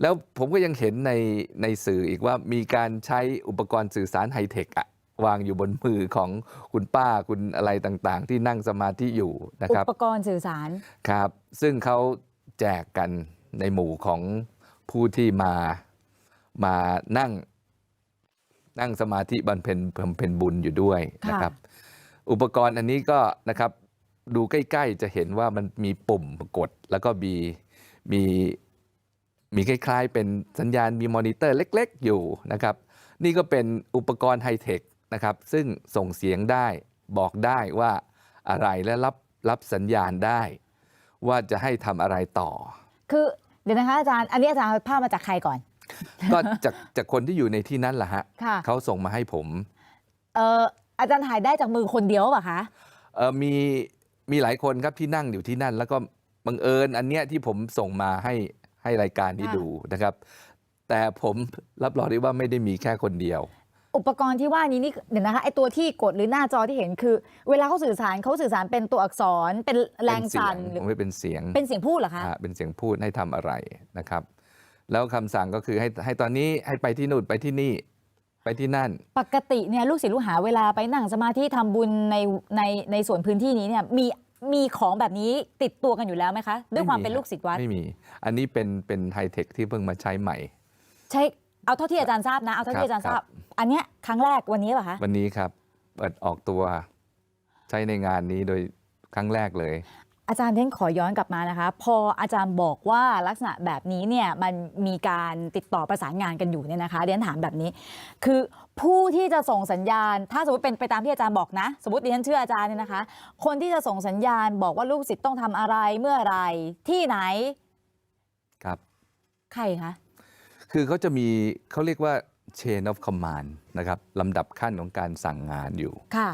แล้วผมก็ยังเห็นในในสื่ออีกว่ามีการใช้อุปกรณ์สื่อสารไฮเทคอะวางอยู่บนมือของคุณป้าคุณอะไรต่างๆ ที่นั่งสมาธิอยู่นะคอุรับปกรณ์สื่อสารครับ ซึ่งเขาแจกกันในหมู่ของผู้ที่มามานั่ง นั่งสมาธิบำเพ็ญบำเพ็ญบุญอยู่ด้วยนะครับ อุปกรณ์อันนี้ก็นะครับดูใกล้ ๆ จะเห็นว่ามันมีปุ่มกด แล้วก็มีมี มีคล้ายๆ เป็นสัญญาณมีมอนิเตอร์เล็ก ๆ อยู่นะครับ นี่ก็เป็นอุปกรณ์ไฮเทคนะครับ ซึ่งส่งเสียงได้บอกได้ว่าอะไรและรับรับสัญญาณได้ ว่าจะให้ทำอะไรต่อ คือเดี๋ยวนะคะอาจารย์อันนี้อาจารย์เอาภาพมาจากใครก่อน ก็จากจากคนที่อยู่ในที่นั้นแหละฮะค่ะ เขาส่งมาให้ผมเอออาจารย์ถ่ายได้จากมือคนเดียวเปล่ะคะ เออมีมีหลายคนครับที่นั่งอยู่ที่นั่น แล้วก็บังเอิญอันเนี้ยที่ผมส่งมาให้ ให้รายการนี้ค่ะดูนะครับ แต่ผมรับรองได้ว่าไม่ได้มีแค่คนเดียว อุปกรณ์ที่ว่านี้นี่เดี๋ยวนะคะไอตัวที่กดหรือหน้าจอที่เห็นคือ เวลาเขาสื่อสารเขาสื่อสารเป็นตัวอักษรเป็นแรงสั่นหเป็รือเสียงไม่เป็นเสียงเป็นเสียงพูดเหรอคะอ่าเป็นเสียงพูดให้ทำอะไรนะครับ แล้วคำสั่งก็คือให้ให้ตอนนี้ให้ไปที่นู่นไปที่นี่ไปที่นั่น ปกติเนี่ยลูกศิษย์ลูกหาเวลาไปนั่งสมาธิทำบุญในในในส่วนพื้นที่นี้เนี่ยมี มีของแบบนี้ติดตัวกันอยู่แล้วไหมคะ ด้วยความไม่มีเป็นลูกศิษย์วัดไม่มี อันนี้เป็นเป็นไฮเทคที่เพิ่งมาใช้ใหม่ ใช่เอาเท่าที่อาจารย์ทราบนะเอาเท่าที่อาจารย์ทราบ อันเนี้ยครั้งแรกวันนี้เหรอคะวันนี้ครับเปิดออกตัวใช้ในงานนี้โดยครั้งแรกเลย อาจารย์เท่นขอย้อนกลับมานะคะ พออาจารย์บอกว่าลักษณะแบบนี้เนี่ยมันมีการติดต่อประสานงานกันอยู่เนี่ยนะคะเรียนถามแบบนี้ คือผู้ที่จะส่งสัญญาณ ถ้าสมมติเป็นไปตามที่อาจารย์บอกนะ สมมติดิฉันเชื่ออาจารย์เนี่ยนะคะ คนที่จะส่งสัญญาณบอกว่าลูกศิษย์ต้องทำอะไรเมื่อไหรที่ไหนครับใครคะคือเขาจะมีเขาเรียกว่า chain of command นะครับลำดับขั้นของการสั่งงานอยู่ค่ะ